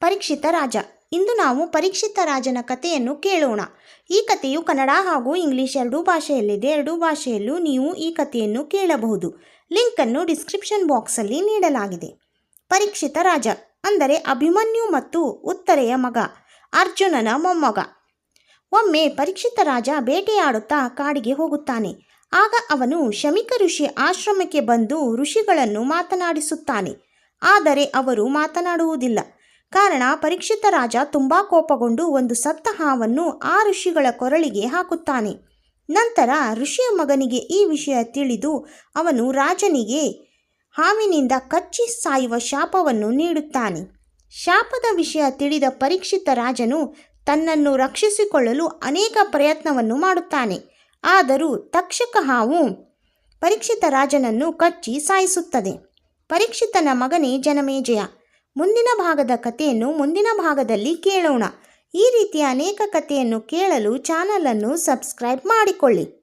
ಪರೀಕ್ಷಿತ ರಾಜ. ಇಂದು ನಾವು ಪರೀಕ್ಷಿತ ರಾಜನ ಕಥೆಯನ್ನು ಕೇಳೋಣ. ಈ ಕಥೆಯು ಕನ್ನಡ ಹಾಗೂ ಇಂಗ್ಲಿಷ್ ಎರಡೂ ಭಾಷೆಯಲ್ಲಿದೆ. ಎರಡೂ ಭಾಷೆಯಲ್ಲೂ ನೀವು ಈ ಕಥೆಯನ್ನು ಕೇಳಬಹುದು. ಲಿಂಕನ್ನು ಡಿಸ್ಕ್ರಿಪ್ಷನ್ ಬಾಕ್ಸಲ್ಲಿ ನೀಡಲಾಗಿದೆ. ಪರೀಕ್ಷಿತ ರಾಜ. ಅಂದರೆ ಅಭಿಮನ್ಯು ಮತ್ತು ಉತ್ತರೆಯ ಮಗ. ಅರ್ಜುನನ ಮೊಮ್ಮಗ. ಒಮ್ಮೆ ಪರೀಕ್ಷಿತ ರಾಜ ಬೇಟೆಯಾಡುತ್ತಾ ಕಾಡಿಗೆ ಹೋಗುತ್ತಾನೆ. ಆಗ ಅವನು ಶಮಿಕ ಋಷಿ ಆಶ್ರಮಕ್ಕೆ ಬಂದು ಋಷಿಗಳನ್ನು ಮಾತನಾಡಿಸುತ್ತಾನೆ. ಆದರೆ ಅವರು ಮಾತನಾಡುವುದಿಲ್ಲ. ಕಾರಣ ಪರೀಕ್ಷಿತ ರಾಜ ತುಂಬ ಕೋಪಗೊಂಡು ಒಂದು ಸತ್ತ ಹಾವನ್ನು ಆ ಋಷಿಗಳ ಕೊರಳಿಗೆ ಹಾಕುತ್ತಾನೆ. ನಂತರ ಋಷಿಯ ಮಗನಿಗೆ ಈ ವಿಷಯ ತಿಳಿದು ಅವನು ರಾಜನಿಗೆ ಹಾವಿನಿಂದ ಕಚ್ಚಿ ಸಾಯುವ ಶಾಪವನ್ನು ನೀಡುತ್ತಾನೆ. ಶಾಪದ ವಿಷಯ ತಿಳಿದ ಪರೀಕ್ಷಿತ ರಾಜನು ತನ್ನನ್ನು ರಕ್ಷಿಸಿಕೊಳ್ಳಲು ಅನೇಕ ಪ್ರಯತ್ನವನ್ನು ಮಾಡುತ್ತಾನೆ. ಆದರೂ ತಕ್ಷಕ ಹಾವು ಪರೀಕ್ಷಿತ ರಾಜನನ್ನು ಕಚ್ಚಿ ಸಾಯಿಸುತ್ತದೆ. ಪರೀಕ್ಷಿತನ ಮಗನೇ ಜನಮೇಜಯ ಮುಂದಿನ ಭಾಗದ ಕಥೆಯನ್ನು ಮುಂದಿನ ಭಾಗದಲ್ಲಿ ಕೇಳೋಣ. ಈ ರೀತಿಯ ಅನೇಕ ಕಥೆಯನ್ನು ಕೇಳಲು ಚಾನಲನ್ನು ಸಬ್ಸ್ಕ್ರೈಬ್ ಮಾಡಿಕೊಳ್ಳಿ.